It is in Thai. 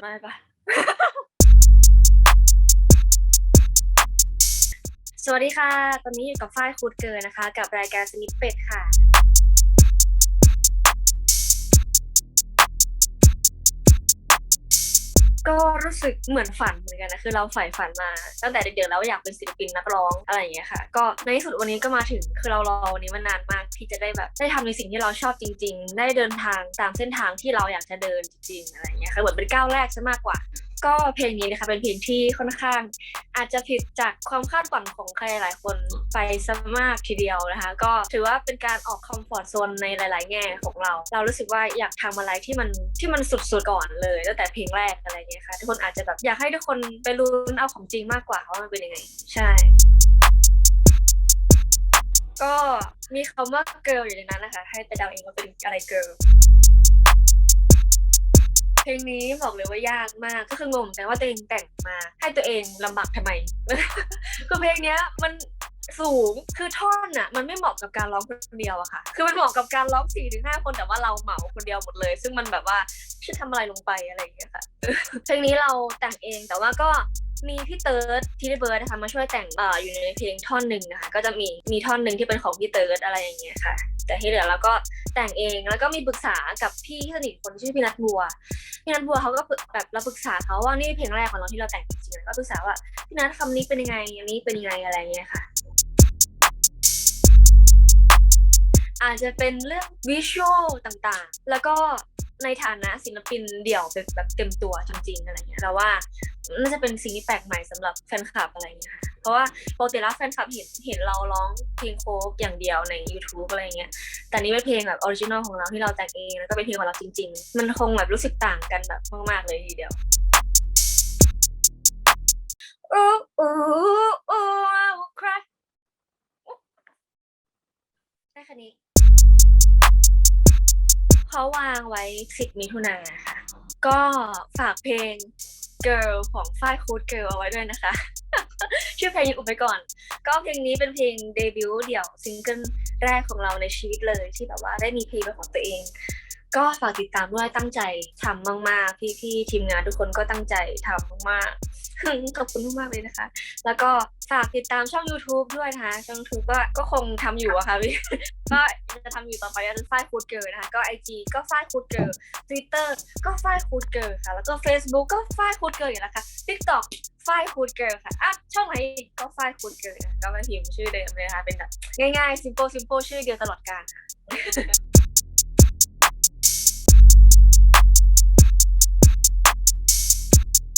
ไม่ปะสวัสดีค่ะ ตอนนี้อยู่กับฝ้ายคูดเกินนะคะ กับรายการสนิปเป็ดค่ะ ก็รู้สึกเหมือนฝันเหมือนกันนะคือเราใฝ่ฝันมา ตั้งแต่เด็กๆแล้วอยากเป็นศิลปินนักร้องอะไรอย่างเงี้ยค่ะ ก็ในที่สุดวันนี้ก็มาถึงคือเรารอวันนี้มานานมากที่จะได้แบบได้ทำในสิ่งที่เราชอบจริง ๆ ได้เดินทางตามเส้นทางที่เราอยากจะเดินจริงๆอะไรอย่างเงี้ยค่ะเหมือนเป็นก้าวแรกซะมากกว่า ก็เพลงนี้นะคะเป็นเพลงที่ค่อนข้าง อาจจะผิดจากความคาดหวังของใครหลายคนไปซะมากทีเดียวนะคะ ก็ถือว่าเป็นการออกคอมฟอร์ทโซนในหลาย ๆ แง่ของเรา เรารู้สึกว่าอยากทำอะไรที่มันที่มันสุด ๆ ก่อนเลยตั้งแต่เพลงแรกอะไรเงี้ยค่ะทุกคนอาจจะแบบอยากให้ทุกคนไปลุ้นเอาของจริงมากกว่าว่ามันเป็นยังไง ใช่ก็มีคำว่า girl อยู่ในนั้นนะคะ ให้ไปเดาเองว่าเป็นอะไร girl พลงนี้บอกเลยว่ายากมากก็คืองงแต่ว่าตัวเองแต่งมา ให้ตัวเองลำบากทำไมคือเพลงเนี้ยมันสูงคือท่อนอะมันไม่เหมาะกับการร้องคนเดียวอะค่ะ คือมันเหมาะกับการร้องสี่ถึงห้าคนแต่ว่าเราเหมาคนเดียวหมดเลย ซึ่งมันแบบว่าชื่อทำอะไรลงไปอะไรอย่างเงี้ยค่ะเพลงนี้เราแต่งเองแต่ว่าก็มีพี่เติร์ดทีเบิร์ดนะคะมาช่วยแต่งออยู่ในเพลงท่อนหนึ่งนะคะ ก็จะมีมีท่อนหนึ่งที่เป็นของพี่เติร์ดอะไรอย่างเงี้ยค่ะ แต่ที่เหลือเราก็แต่งเองแล้วก็มีปรึกษากับพี่ที่สนิทคนชื่อพี่นัทบัวพี่นัทบัวเขาก็แบบเราปรึกษาเขาว่านี่เพลงแรกของเราที่เราแต่งจริงๆก็ปรึกษาว่าพี่นัทคำนี้เป็นยังไงอันนี้เป็นยังไงอะไรเงี้ยค่ะ อาจจะเป็นเรื่องวิชวลต่างๆ แล้วก็ในฐานะศิลปินเดี่ยวแบบเต็มตัวจริงๆอะไรเงี้ยเราว่าน่าจะเป็นสิ่งที่แปลกใหม่สำหรับแฟนคลับอะไรเงี้ยค่ะ ราะว่าปกติแล้วแฟนคลับเห็นเห็นเราร้องเพลงโคฟอย่างเดียวใน YouTube อะไรเงี้ย แต่นี่เป็นเพลงแบบออริจินอลของเราที่เราแต่งเอง แล้วก็เป็นเพลงของเราจริง ๆ มันคงแบบรู้สึกต่างกันแบบมากๆเลยทีเดียวโอ้โอ้โอ้ I will cry ได้แค่นี้เขาวางไว้10มิถุนาค่ะ ก็ฝากเพลง Girl ของฝ้ายคูด Girl เอาไว้ด้วยนะคะ ชื่อเพลงยังอุบไปก่อน ก็เพลงนี้เป็นเพลงเดบิวต์เดี่ยวซิงเกิลแรกของเราในชีวิตเลยที่แบบว่าได้มีเพลงเป็นของตัวเอง ก็ฝากติดตามด้วยตั้งใจทำมากๆ พี่ๆทีมงานทุกคนก็ตั้งใจทำมากๆขอบคุณมากเลยนะคะ แล้วก็ฝากติดตามช่อง YouTube ด้วยนะคะ ช่อง YouTube ก็ก็คงทำอยู่อะค่ะพี่ก็จะทำอยู่ต่อไปก็คือฝ้ายคูดเกิร์นะคะ ก็ IG ก็ฝ้ายคูดเกิร์ Twitter ก็ฝ้ายคูดเกิร์ค่ะ แล้วก็ Facebook ก็ฝ้ายคูดเกิร์อยู่แล้วค่ะ TikTok ฝ้ายคูดเกิร์ค่ะอะช่องไหนก็ฝ้ายคูดเกิร์ก็มาพิมพ์ชื่อเดิมเลยนะคะเป็นแบบง่ายๆ simple simple ชื่อเดียวตลอดกาล